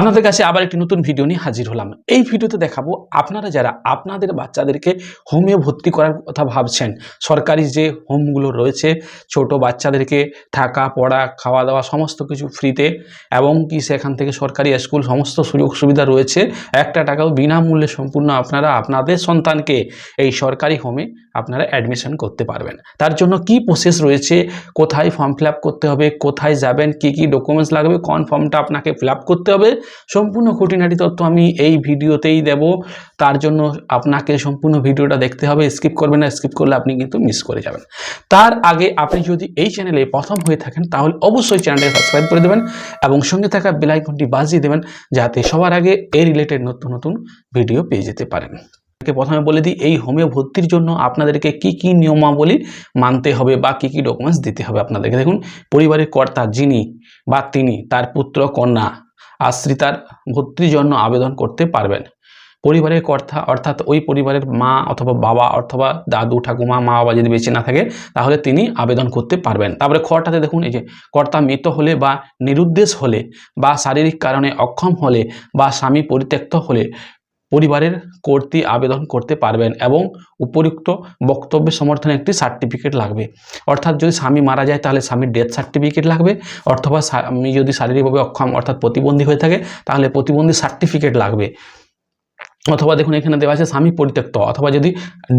আপনাদের কাছে আবার একটি নতুন ভিডিও নিয়ে হাজির হলাম। এই ভিডিওতে দেখাবো আপনারা যারা আপনাদের বাচ্চাদেরকে হোমে ভর্তি করার কথা ভাবছেন, সরকারি যে হোমগুলো রয়েছে, ছোট বাচ্চাদেরকে থাকা, পড়া খাওয়া দাওয়া সমস্ত কিছু ফ্রিতে এবং কি সেখান থেকে সরকারি স্কুল সমস্ত সুযোগ সুবিধা রয়েছে, একটা টাকাও বিনামূল্যে সম্পূর্ণ আপনারা আপনাদের সন্তানকে এই সরকারি হোমে আপনারা অ্যাডমিশন করতে পারবেন। তার জন্য কি প্রসেস রয়েছে, কোথায় ফর্ম ফিল করতে হবে, কোথায় যাবেন, কি কি ডকুমেন্টস লাগবে, কোন ফর্মটা আপনাকে ফিল করতে হবে সম্পূর্ণ খুঁটিনাটি তথ্য আমি এই ভিডিওতেই দেব। তার জন্য আপনাকে সম্পূর্ণ ভিডিওটা দেখতে হবে, স্কিপ করবেন না, স্কিপ করলে আপনি কিন্তু মিস করে যাবেন। তার আগে আপনি যদি এই চ্যানেলে প্রথম হয়ে থাকেন, তাহলে অবশ্যই চ্যানেলটাকে সাবস্ক্রাইব করে দেবেন এবং সঙ্গে থাকা বেলাইকনটি বাজিয়ে দেবেন, যাতে সবার আগে এই রিলেটেড নতুন নতুন ভিডিও পেয়ে যেতে পারেন। আপনাকে প্রথমে বলে দিই, এই হোমিও ভর্তির জন্য আপনাদেরকে কি কি নিয়মাবলী মানতে হবে বা কি কি ডকুমেন্টস দিতে হবে আপনাদেরকে। দেখুন, পরিবারের কর্তা যিনি বা তিনি, তার পুত্র, কন্যা আশ্রিতার ভর্তির জন্য আবেদন করতে পারবেন। পরিবারের কর্তা অর্থাৎ ওই পরিবারের মা অথবা বাবা অথবা দাদু, ঠাকুমা, মা বাবা যদি বেঁচে না থাকে, তাহলে তিনি আবেদন করতে পারবেন। তারপরে খটাতে দেখুন, এই যে কর্তা মৃত হলে বা নিরুদ্দেশ হলে বা শারীরিক কারণে অক্ষম হলে বা স্বামী পরিত্যক্ত হলে পরিবারের কর্তৃ আবেদন করতে পারবেন এবং উপযুক্ত বক্তব্যের সমর্থনে একটি সার্টিফিকেট লাগবে। অর্থাৎ যদি স্বামী মারা যায়, তাহলে স্বামীর ডেথ সার্টিফিকেট লাগবে অথবা স্বামী যদি শারীরিকভাবে অক্ষম, অর্থাৎ প্রতিবন্ধী হয়ে থাকে, তাহলে প্রতিবন্ধী সার্টিফিকেট লাগবে। অথবা দেখুন, এখানে দেওয়া আছে স্বামী পরিত্যক্ত, অথবা যদি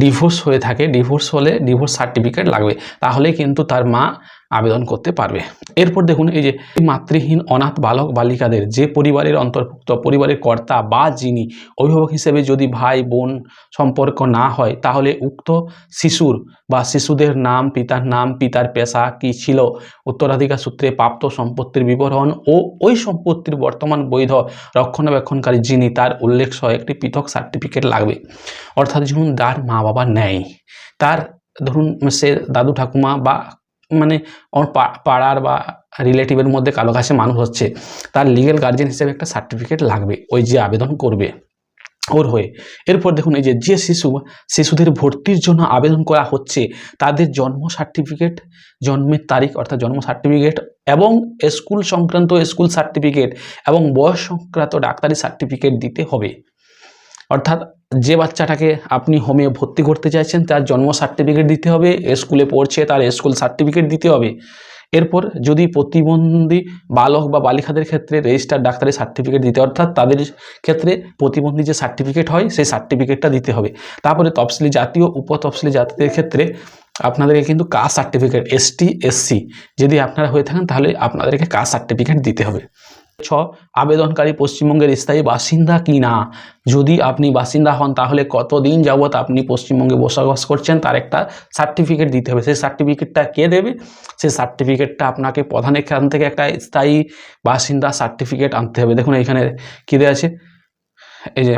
ডিভোর্স হয়ে থাকে ডিভোর্স হলে ডিভোর্স সার্টিফিকেট লাগবে। তাহলে কিন্তু তার মা আবেদন করতে পারবে। এরপর দেখুন, এই যে মাতৃহীন অনাথ বালক বালিকাদের যে পরিবারের অন্তর্ভুক্ত, পরিবারের কর্তা বা যিনি অভিভাবক হিসেবে যদি ভাই, বোন সম্পর্ক না হয়, তাহলে উক্ত শিশুর বা শিশুদের নাম, পিতার নাম, পিতার পেশা কি ছিল, উত্তরাধিকার সূত্রে প্রাপ্ত সম্পত্তির বিবরণ ও ওই সম্পত্তির বর্তমান বৈধ রক্ষণাবেক্ষণকারী যিনি, তার উল্লেখ সহ একটি পৃথক সার্টিফিকেট লাগবে। অর্থাৎ যখন তার মা বাবা নেয় তার ধরুন, সে দাদু ঠাকুমা বা মানে পা- পাড়ার বা রিলেটিভের মধ্যে কালো কাছে মানুষ হচ্ছে, তার লিগেল গার্জেন হিসেবে একটা সার্টিফিকেট লাগবে, ওই যে আবেদন করবে ওর হয়ে। এরপর দেখুন এই যে যে শিশু, শিশুদের ভর্তির জন্য আবেদন করা হচ্ছে, তাদের জন্ম সার্টিফিকেট জন্মের তারিখ অর্থাৎ জন্ম সার্টিফিকেট এবং স্কুল সংক্রান্ত স্কুল সার্টিফিকেট এবং বয়স সংক্রান্ত ডাক্তারি সার্টিফিকেট দিতে হবে। অর্থাৎ যে বাচ্চাটাকে আপনি হোমে ভর্তি করতে চাইছেন, তার জন্ম সার্টিফিকেট দিতে হবে স্কুলে পড়ছে, তার স্কুল সার্টিফিকেট দিতে হবে। এরপর যদি প্রতিবন্ধী বালক বা বালিকাদের ক্ষেত্রে রেজিস্টার ডাক্তারি সার্টিফিকেট দিতে অর্থাৎ তাদের ক্ষেত্রে প্রতিবন্ধী যে সার্টিফিকেট হয়, সেই সার্টিফিকেটটা দিতে হবে। তারপরে তফসিলি জাতীয়, উপতফসিলি জাতিদের ক্ষেত্রে আপনাদেরকে কিন্তু কাস্ট সার্টিফিকেট এসটি এসসি যদি আপনারা হয়ে থাকেন, তাহলে আপনাদেরকে কাস্ট সার্টিফিকেট দিতে হবে। ছ, আবেদনকারী পশ্চিমবঙ্গের স্থায়ী বাসিন্দা কি না? যদি আপনি বাসিন্দা হন, তাহলে কতদিন যাবৎ আপনি পশ্চিমবঙ্গে বসবাস করছেন? তার একটা সার্টিফিকেট দিতে হবে। সেই সার্টিফিকেটটা কে দেবে? সেই সার্টিফিকেটটা আপনাকে প্রধান এখান থেকে একটা স্থায়ী বাসিন্দা সার্টিফিকেট আনতে হবে। দেখুন এখানে কী দেওয়া আছে? এই যে,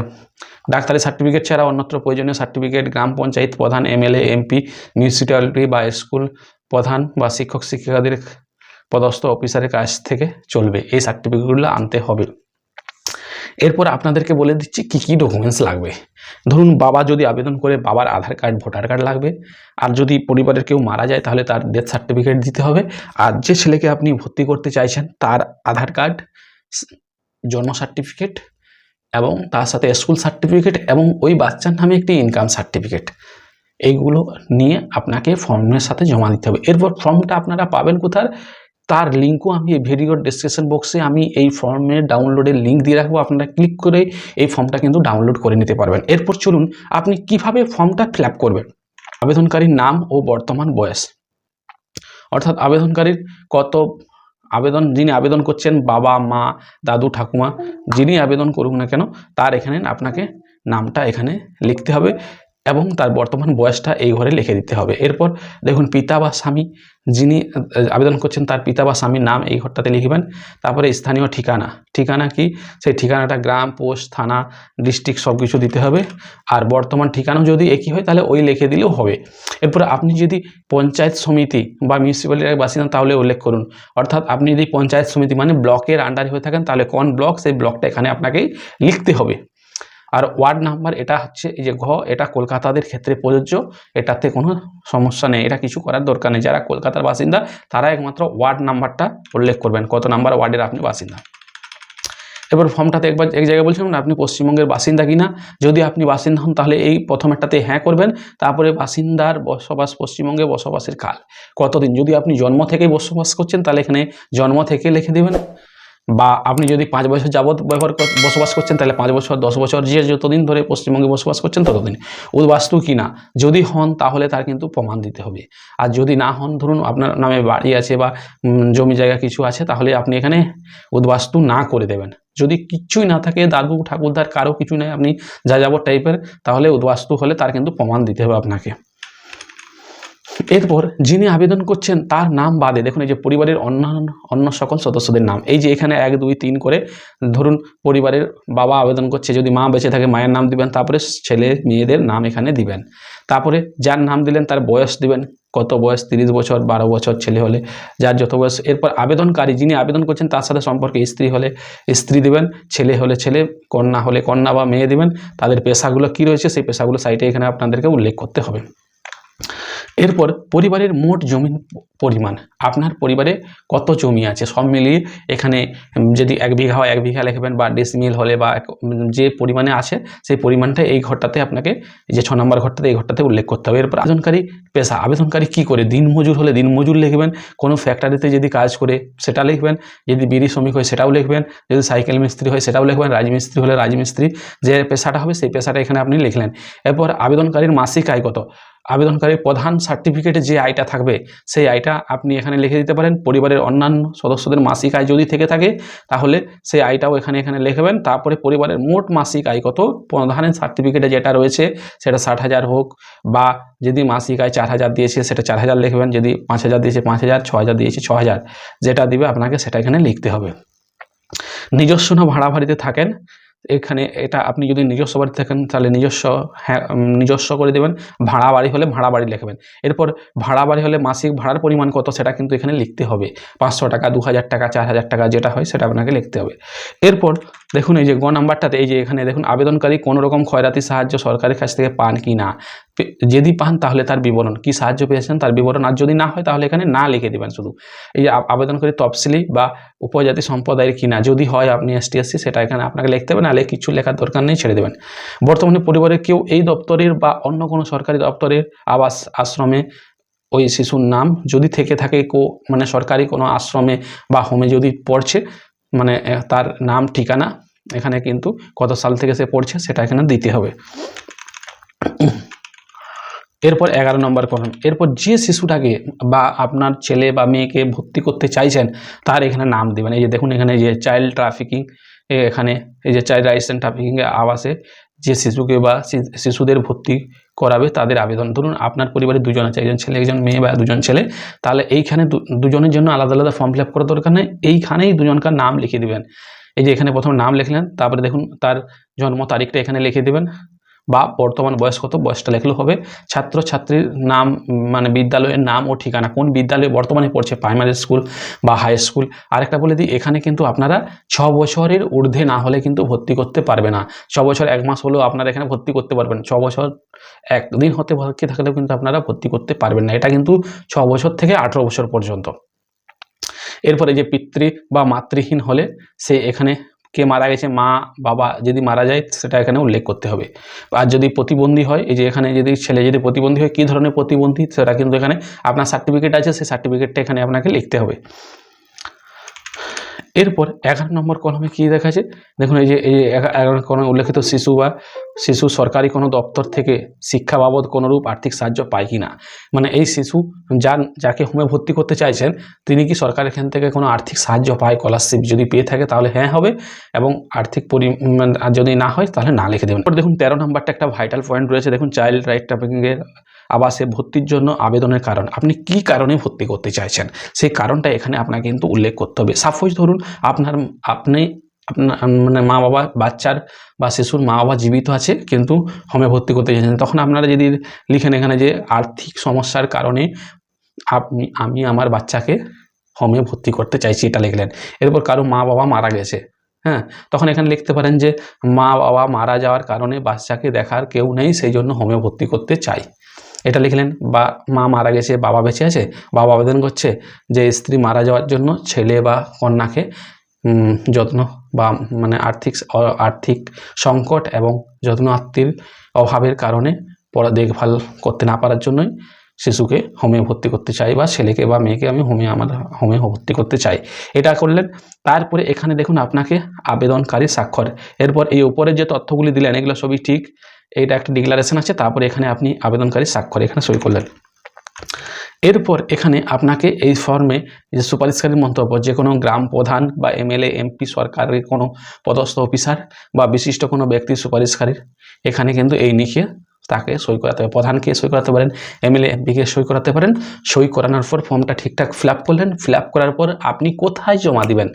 ডাক্তারি সার্টিফিকেট ছাড়া অন্যত্র প্রয়োজনীয় সার্টিফিকেট গ্রাম পঞ্চায়েত প্রধান, এমএলএ, এমপি, মিউনিসিপ্যালিটি বা স্কুল প্রধান বা শিক্ষক, শিক্ষিকাদের পদস্থ অফিসারের কাছ থেকে চলবে। এই সার্টিফিকেটগুলো আনতে হবে। এরপর আপনাদেরকে বলে দিচ্ছি কী কী ডকুমেন্টস লাগবে। ধরুন বাবা যদি আবেদন করে বাবার আধার কার্ড, ভোটার কার্ড লাগবে। আর যদি পরিবারের কেউ মারা যায় তাহলে তার ডেথ সার্টিফিকেট দিতে হবে। আর যে ছেলেকে আপনি ভর্তি করতে চাইছেন তার আধার কার্ড, জন্ম সার্টিফিকেট এবং তার সাথে স্কুল সার্টিফিকেট এবং ওই বাচ্চার নামে একটি ইনকাম সার্টিফিকেট এইগুলো নিয়ে আপনাকে ফর্মের সাথে জমা দিতে হবে। এরপর ফর্মটা আপনারা পাবেন কোথায় তার লিঙ্কও আমি এই ভিডিওর ডিসক্রিপশন বক্সে আমি এই ফর্মের ডাউনলোডের লিঙ্ক দিয়ে রাখব। আপনারা ক্লিক করে এই ফর্মটা কিন্তু ডাউনলোড করে নিতে পারবেন। এরপর চলুন, আপনি কীভাবে ফর্মটা ফিল আপ করবেন? আবেদনকারীর নাম ও বর্তমান বয়স। অর্থাৎ আবেদনকারীর কত আবেদন, যিনি আবেদন করছেন, বাবা, মা, দাদু, ঠাকুমা, যিনি আবেদন করুক না কেন, তার এখানে আপনাকে নামটা এখানে লিখতে হবে। এবং তার বর্তমান বয়সটা এই ঘরে লিখে দিতে হবে। এরপর দেখুন, পিতা বা স্বামী যিনি আবেদন করছেন, তার পিতা বা স্বামীর নাম এই ঘরটাতে লিখবেন। তারপরে স্থানীয় ঠিকানা। ঠিকানা কি? সেই ঠিকানাটা গ্রাম, পোস্ট, থানা, ডিস্ট্রিক্ট সব কিছু দিতে হবে। আর বর্তমান ঠিকানাও যদি একই হয়, তাহলে ওই লিখে দিলেও হবে। এরপরে আপনি যদি পঞ্চায়েত সমিতি বা মিউনিসিপ্যালিটির বাসিন্দা, তাহলে উল্লেখ করুন। অর্থাৎ আপনি যদি পঞ্চায়েত সমিতি মানে ব্লকের আন্ডারে হয়ে থাকেন, তাহলে কোন ব্লক? সেই ব্লকটা এখানে আপনাকেই লিখতে হবে। আর ওয়ার্ড নাম্বার এটা হচ্ছে এই যে ঘ, এটা কলকাতাদের ক্ষেত্রে প্রযোজ্য। এটাতে কোনো সমস্যা নেই, এটা কিছু করার দরকার নেই। যারা কলকাতার বাসিন্দা, তারা একমাত্র ওয়ার্ড নাম্বারটা উল্লেখ করবেন, কত নাম্বার ওয়ার্ডের আপনি বাসিন্দা। এবার ফর্মটাতে একবার এক জায়গায় বলছিলাম না, আপনি পশ্চিমবঙ্গের বাসিন্দা কিনা? যদি আপনি বাসিন্দা হন, তাহলে এই প্রথম একটাতে হ্যাঁ করবেন। তারপরে বাসিন্দার বসবাস, পশ্চিমবঙ্গে বসবাসের কাল। কতদিন? যদি আপনি জন্ম থেকেই বসবাস করছেন, তাহলে এখানে জন্ম থেকে লিখে দেবেন। বা আপনি যদি পাঁচ বছর যাবৎ ব্যবহার বসবাস করছেন, তাহলে পাঁচ বছর, দশ বছর যে যতদিন ধরে পশ্চিমবঙ্গে বসবাস করছেন ততদিন। উদ্বাস্তু কি না? যদি হন তাহলে তার কিন্তু প্রমাণ দিতে হবে। আর যদি না হন, ধরুন আপনার নামে বাড়ি আছে বা জমি জায়গা কিছু আছে, তাহলে আপনি এখানে উদ্বাস্তু না করে দেবেন। যদি কিচ্ছুই না থাকে দাদু ঠাকুরদার, কারও কিছু নেই, আপনি যা যাবর টাইপের তাহলে উদ্বাস্তু হলে তার কিন্তু প্রমাণ দিতে হবে আপনাকে। এরপর যিনি আবেদন করছেন, তার নাম বাদে দেখুন এই যে পরিবারের অন্যান্য, অন্য সকল সদস্যদের নাম। এই যে এখানে এক, দুই, তিন করে ধরুন পরিবারের বাবা আবেদন করছে, যদি মা বেঁচে থাকে, মায়ের নাম দিবেন, তারপরে ছেলে মেয়েদের নাম এখানে দিবেন। তারপরে যার নাম দিলেন, তার বয়স দিবেন, কত বয়স? তিরিশ বছর, বারো বছর, ছেলে হলে যার যত বয়স। এরপর আবেদনকারী যিনি আবেদন করছেন, তার সাথে সম্পর্কে স্ত্রী হলে স্ত্রী দিবেন, ছেলে হলে ছেলে, কন্যা হলে কন্যা বা মেয়ে দিবেন। তাদের পেশাগুলো কী রয়েছে? সেই পেশাগুলো সাইটে এখানে আপনাদেরকে উল্লেখ করতে হবে। এরপর পরিবারের মোট জমির পরিমাণ, আপনার পরিবারে কত জমি আছে? সব মিলিয়ে এখানে যদি এক বিঘা হয়, এক বিঘা লিখবেন বা ডিসমিল হলে বা যে পরিমাণে আছে, সেই পরিমাণটা এই ঘরটাতে আপনাকে, যে ছ নম্বর ঘরটাতে এই ঘরটাতে উল্লেখ করতে হবে। এরপর আবেদনকারী পেশা, আবেদনকারী কী করে? দিনমজুর হলে দিনমজুর লিখবেন, কোনো ফ্যাক্টরিতে যদি কাজ করে সেটা লিখবেন, যদি বিড়ি শ্রমিক হয় সেটাও লিখবেন, যদি সাইকেল মিস্ত্রি হয় সেটাও লিখবেন, রাজমিস্ত্রি হলে রাজমিস্ত্রি, যে পেশাটা হবে সেই পেশাটা এখানে আপনি লিখলেন। এরপর আবেদনকারীর মাসিক আয় কত? আবেদনকারীর প্রধান সার্টিফিকেটে যে আয়টা থাকবে, সেই আয়টা আপনি এখানে লিখে দিতে পারেন। পরিবারের অন্যান্য সদস্যদের মাসিক আয় যদি থেকে থাকে, তাহলে সেই আয়টাও এখানে এখানে লিখবেন তারপরে পরিবারের মোট মাসিক আয় কত? প্রধানের সার্টিফিকেটে যেটা রয়েছে, সেটা ষাট হাজার হোক বা যদি মাসিক আয় চার হাজার দিয়েছে, সেটা চার হাজার লিখবেন যদি পাঁচ হাজার দিয়েছে, পাঁচ হাজার, ছ হাজার দিয়েছে, ছ হাজার। যেটা দিবে, আপনাকে সেটা এখানে লিখতে হবে। নিজস্ব ভাড়া বাড়িতে থাকেন। এখানে এটা আপনি যদি নিজস্ব বাড়ি থাকেন, তাহলে নিজস্ব হ্যাঁ নিজস্ব করে দেবেন। ভাড়া বাড়ি হলে ভাড়া বাড়ি লিখবেন। এরপর ভাড়া বাড়ি হলে মাসিক ভাড়ার পরিমাণ কত সেটা কিন্তু এখানে লিখতে হবে। পাঁচশো টাকা দু হাজার টাকা চার হাজার টাকা যেটা হয় সেটা আপনাকে লিখতে হবে। এরপর দেখুন, এই যে গ নাম্বারটাতে, এই যে এখানে দেখুন, আবেদনকারী কোনো রকম খয়রাতি সাহায্য সরকারের কাছ থেকে পান কি না? যদি পান, তাহলে তার বিবরণ। কি সাহায্য পেয়েছেন তার বিবরণ? আর যদি না হয়, তাহলে এখানে না লিখে দেবেন শুধু। এই যে আবেদনকারী তফসিলি বা উপজাতি সম্প্রদায়ের কিনা যদি হয় আপনি এসটি এসসি সেটা এখানে আপনাকে লিখতে হবে, নাহলে কিছু লেখার দরকার নেই, ছেড়ে দেবেন। বর্তমানে পরিবারের কেউ এই দপ্তরের বা অন্য কোনো সরকারি দপ্তরের আবাস আশ্রমে ওই শিশুর নাম যদি থেকে থাকে, কো মানে সরকারি কোনো আশ্রমে বা হোমে যদি পড়ছে মানে তার নাম, ঠিকানা এখানে কিন্তু কত সাল থেকে সে পড়ছে সেটা এখানে দিতে হবে। এরপর এগারো নম্বর কলম এরপর যে শিশুটাকে বা আপনার ছেলে বা মেয়েকে ভর্তি করতে চাইছেন, তার এখানে নাম দেবেন। এই যে দেখুন, এখানে যে চাইল্ড ট্রাফিকিং এখানে এই যে চাইল্ড রাইস অ্যান্ড ট্রাফিকিংয়ের আবাসে যে শিশুকে বা শিশুদের ভর্তি করাবে তাদের আবেদন। ধরুন আপনার পরিবারে দুজন আছে, একজন ছেলে, একজন মেয়ে বা দুজন ছেলে, তাহলে এইখানে দুজনের জন্য আলাদা আলাদা ফর্ম ফিল আপ করার দরকার নেই। এইখানেই দুজনকার নাম লিখে দেবেন। এই যে এখানে প্রথম নাম লিখলেন, তারপরে দেখুন তার জন্ম তারিখটা এখানে লিখে দেবেন। বা বর্তমান বয়স কত? বয়সটা লেখলেও হবে। ছাত্র ছাত্রীর নাম মানে বিদ্যালয়ের নাম ও ঠিকানা। কোন বিদ্যালয়ে বর্তমানে পড়ছে? প্রাইমারি স্কুল বা হাই স্কুল আরেকটা বলে দিই, এখানে কিন্তু আপনারা ছ বছরের ঊর্ধ্বে না হলে কিন্তু ভর্তি করতে পারবে না। ছ বছর এক মাস হলেও আপনারা এখানে ভর্তি করতে পারবেন। ছ বছর একদিন হতে ভর্তি থাকলেও কিন্তু আপনারা ভর্তি করতে পারবেন না। এটা কিন্তু ছ বছর থেকে আঠেরো বছর পর্যন্ত। এরপরে যে পিতৃ বা মাতৃহীন হলে সে এখানে কে মারা গেছে, মা, বাবা যদি মারা যায়, সেটা এখানে উল্লেখ করতে হবে। আর যদি প্রতিবন্ধী হয়, এই যে এখানে যদি ছেলে যদি প্রতিবন্ধী হয়, কী ধরনের প্রতিবন্ধী? সেটা কিন্তু এখানে আপনার সার্টিফিকেট আছে, সেই সার্টিফিকেটটা এখানে আপনাকে লিখতে হবে। এরপর এগারো নম্বর কলমে কী দেখা আছে দেখুন, এই যে, এই এগারো কলমে উল্লেখিত শিশু বা শিশু সরকারি কোনো দপ্তর থেকে শিক্ষা বাবদ কোনোরূপ আর্থিক সাহায্য পায় কি না মানে এই শিশু যার যাকে হোমে ভর্তি করতে চাইছেন, তিনি কি সরকার এখান থেকে কোনো আর্থিক সাহায্য পায় স্কলারশিপ যদি পেয়ে থাকে তাহলে হ্যাঁ হবে এবং আর্থিক পরি মানে যদি না হয় তাহলে না লিখে দেবেন। দেখুন, তেরো নম্বরটা একটা ভাইটাল পয়েন্ট রয়েছে। দেখুন চাইল্ড রাইট ট্রাফিকিংয়ের আবাসে ভর্তির জন্য আবেদনের কারণ। আপনি কি কারণে ভর্তি করতে চাইছেন? সেই কারণটা এখানে আপনাকে কিন্তু উল্লেখ করতে হবে। সাপোজ ধরুন, আপনার, আপনি আপনার মানে মা বাবা, বাচ্চার বা শিশুর মা বাবা জীবিত আছে, কিন্তু হোমে ভর্তি করতে চাইছেন তখন আপনারা যদি লিখেন এখানে যে আর্থিক সমস্যার কারণে আপনি, আমি আমার বাচ্চাকে হোমে ভর্তি করতে চাইছি, এটা লিখলেন। এরপর কারও মা বাবা মারা গেছে হ্যাঁ? তখন এখানে লিখতে পারেন যে মা বাবা মারা যাওয়ার কারণে বাচ্চাকে দেখার কেউ নেই, সেই জন্য হোমে ভর্তি করতে চাই। এটা লিখলেন, বা মা মারা গেছে, বাবা বেঁচে আছে, বাবা আবেদন করছে যে স্ত্রী মারা যাওয়ার জন্য ছেলে বা কন্যাকে যত্ন বা মানে আর্থিক আর্থিক সংকট এবং যত্ন আত্মীর অভাবের কারণে পড়া দেখভাল করতে না পারার জন্যই শিশুকে হোমে ভর্তি করতে চাই বা ছেলেকে বা মেয়েকে আমি হোমে আমার হোমে ভর্তি করতে চাই। এটা করলেন, তারপরে এখানে দেখুন আপনাকে আবেদনকারী স্বাক্ষর। এরপর এই উপরে যে তথ্যগুলি দিলেন, এগুলো সবই ঠিক, এইটা একটা ডিক্লারেশন আছে, তারপরে এখানে আপনি আবেদনকারী স্বাক্ষর এখানে সই করলেন। এরপর এখানে আপনাকে এই ফর্মে যে সুপারিশকারী মন্তব্য, যে কোনো গ্রাম প্রধান বা এমএলএ, এমপি, সরকারের কোনো পদস্থ অফিসার বা বিশিষ্ট কোনো ব্যক্তির সুপারিশকারীর, এখানে কিন্তু এই লিখে তাকে সই করাতে হবে। প্রধানকে সই করাতে পারেন, এমএলএ এমপিকে সই করাতে পারেন। সই করানোর পর ফর্মটা ঠিকঠাক ফিল করলেন। ফিল করার পর আপনি কোথায় জমা দিবেন?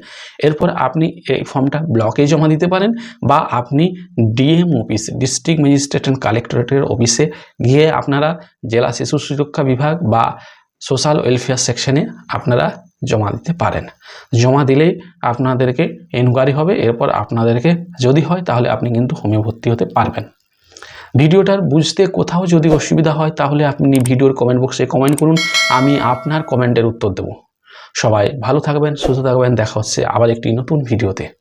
এরপর আপনি এই ফর্মটা ব্লকে জমা দিতে পারেন বা আপনি DM office, district magistrate and কালেক্টরেটের অফিসে গিয়ে আপনারা জেলা শিশু সুরক্ষা বিভাগ বা সোশ্যাল ওয়েলফেয়ার সেকশনে আপনারা জমা দিতে পারেন। জমা দিলেই আপনাদেরকে এনকোয়ারি হবে। এরপর আপনাদেরকে যদি হয় তাহলে আপনি কিন্তু হোমিও ভর্তি হতে পারবেন। ভিডিওটার বুঝতে কোথাও যদি অসুবিধা হয়, তাহলে আপনি ভিডিওর কমেন্ট বক্সে কমেন্ট করুন, আমি আপনার কমেন্টের উত্তর দেব। সবাই ভালো থাকবেন, সুস্থ থাকবেন, দেখা হচ্ছে আবার একটি নতুন ভিডিওতে।